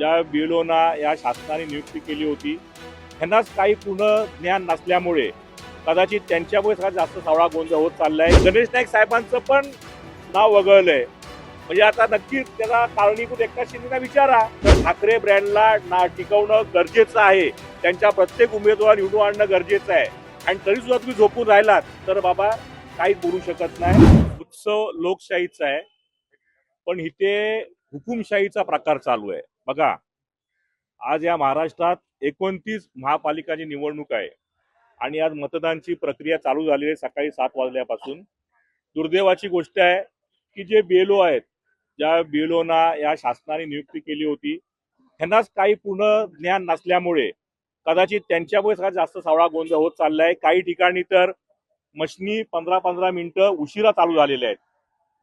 ज्या बिलोना या शासनाने नियुक्ती केली होती ह्यांनाच काही पूर्ण ज्ञान नसल्यामुळे कदाचित त्यांच्यामुळे सगळ्यात जास्त सावळा गोंधळ होत चाललाय. गणेश नाईक साहेबांचं पण नाव वगळलंय. म्हणजे आता नक्कीच त्याला कारणीभूत एकनाथ शिंदेना विचारा. तर ठाकरे ब्रँडला ना टिकवणं गरजेचं आहे. त्यांच्या प्रत्येक उमेदवार निवडून आणणं गरजेचं आहे. आणि तरी सुद्धा तुम्ही झोपून राहिलात तर बाबा काही बोलू शकत नाही. उत्सव लोकशाहीचा आहे. पण इथे हुकुमशाहीचा प्रकार चालू आहे. बघा आज या महाराष्ट्रात एकोणतीस महापालिकांची निवडणूक आहे आणि आज मतदानची प्रक्रिया चालू झाली आहे सकाळी सात वाजल्यापासून. दुर्दैवाची गोष्ट आहे की जे बेलो आहेत ज्या बेलोना या शासनाने नियुक्ती केली होती त्यांनाच काही पूर्ण ज्ञान नसल्यामुळे कदाचित त्यांच्यामुळे सगळ्यात जास्त सावळा गोंधळ होत चाललाय. काही ठिकाणी तर मशनी पंधरा पंधरा मिनिटं उशिरा चालू झालेल्या आहेत.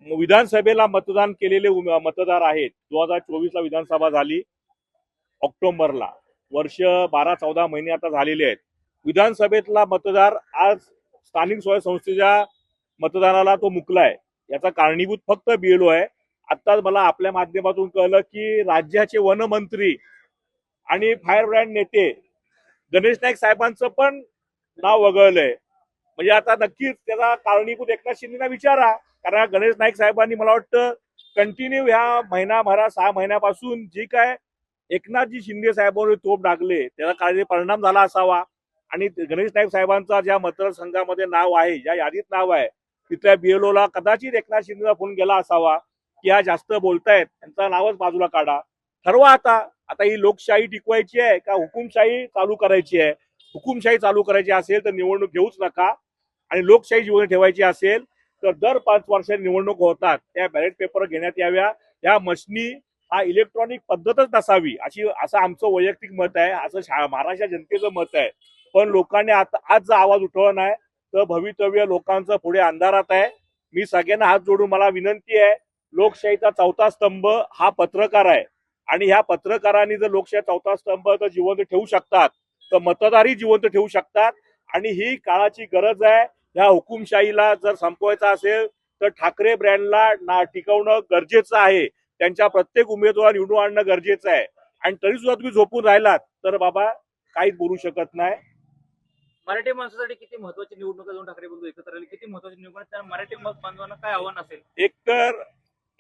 विधानसभेला मतदान केलेले मतदार आहेत. दोन हजार चोवीसला विधानसभा झाली. ऑक्टोबरला. वर्ष बारा चौदा महिने आता झालेले आहेत. विधानसभेतला मतदार आज स्थानिक स्वयं संस्थेच्या मतदानाला तो मुकलाय. याचा कारणीभूत फक्त बीएलओ आहे. आत्ताच मला आपल्या माध्यमातून कळलं की राज्याचे वनमंत्री आणि फायर ब्रँड नेते गणेश नाईक साहेबांचं पण नाव वगळलंय. म्हणजे आता नक्कीच त्याला कारणीभूत एकनाथ शिंदेना विचारा. कारण गणेश नाईक साहेबांनी मला वाटतं कंटिन्यू ह्या महिनाभरा सहा महिन्यापासून जी काय एकनाथजी शिंदे साहेबांवर तोप डागले त्याचा काही परिणाम झाला असावा. आणि गणेश नाईक साहेबांचा ज्या मतदारसंघामध्ये नाव आहे ज्या यादीत नाव आहे तिथल्या बीएलओला ला कदाचित एकनाथ शिंदेचा फोन गेला असावा की हा जास्त बोलतायत त्यांचं नावच बाजूला काढा. ठरवा आता. आता ही लोकशाही टिकवायची आहे का हुकुमशाही चालू करायची आहे? हुकुमशाही चालू करायची असेल तर निवडणूक घेऊच नका. आणि लोकशाही जीवन ठेवायची असेल तर दर पाच वर्षांनी निवडणूक होतात. त्या बॅलेट पेपर घेण्यात याव्या. या मशनी हा इलेक्ट्रॉनिक पद्धतच नसावी अशी असं आमचं वैयक्तिक मत आहे. असं महाराष्ट्र जनतेचं मत आहे. पण लोकांनी आता आज जर आवाज उठवला नाही तर भवितव्य लोकांचं पुढे अंधारात आहे. मी सगळ्यांना हात जोडून मला विनंती आहे लोकशाहीचा चौथा स्तंभ हा पत्रकार आहे. आणि ह्या पत्रकारांनी जर लोकशाही चौथा स्तंभ जर जिवंत ठेवू शकतात तर मतदारही जिवंत ठेवू शकतात. आणि ही काळाची गरज आहे. ह्या हुकुमशाहीला जर संपवायचा असेल तर ठाकरे ब्रँडला ना टिकवणं गरजेचं आहे. त्यांच्या प्रत्येक उमेदवार निवडून आणणं गरजेचं आहे. आणि तरी सुद्धा तुम्ही झोपून राहिलात तर बाबा काहीच बोलू शकत नाही. मराठी माणसासाठी किती महत्वाची निवडणूक आहे दोन ठाकरे बंधू एकत्र आले किती महत्वाची निवडणूक आहे त्या मराठी बांधवांना काय आव्हान असेल? एकतर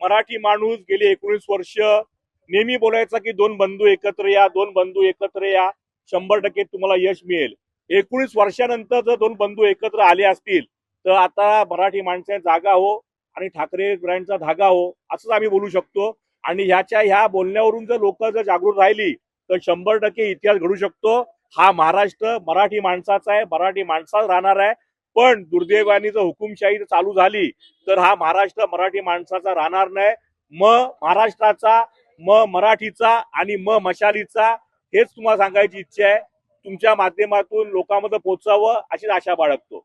मराठी माणूस गेली एकोणीस वर्ष नेहमी बोलायचा की दोन बंधू एकत्र या दोन बंधू एकत्र या शंभर टक्के तुम्हाला यश मिळेल. एकोणीस वर्षानंतर जर दोन बंधू एकत्र आले असतील तर आता मराठी माणसे जागा हो आणि ठाकरे ब्रँडचा धागा हो असंच आम्ही बोलू शकतो. आणि ह्याच्या ह्या बोलण्यावरून जर लोक जर जागृत राहिली तर शंभर टक्के इतिहास घडू शकतो. हा महाराष्ट्र मराठी माणसाचा आहे मराठी माणसाच राहणार आहे. पण दुर्दैवानी जर हुकुमशाही चालू झाली तर हा महाराष्ट्र मराठी माणसाचा राहणार नाही. म महाराष्ट्राचा म मराठीचा आणि म मशालीचा हेच तुम्हाला सांगायची इच्छा आहे. तुमच्या माध्यमातून लोकांमध्ये पोहोचावं अशीच आशा बाळगतो.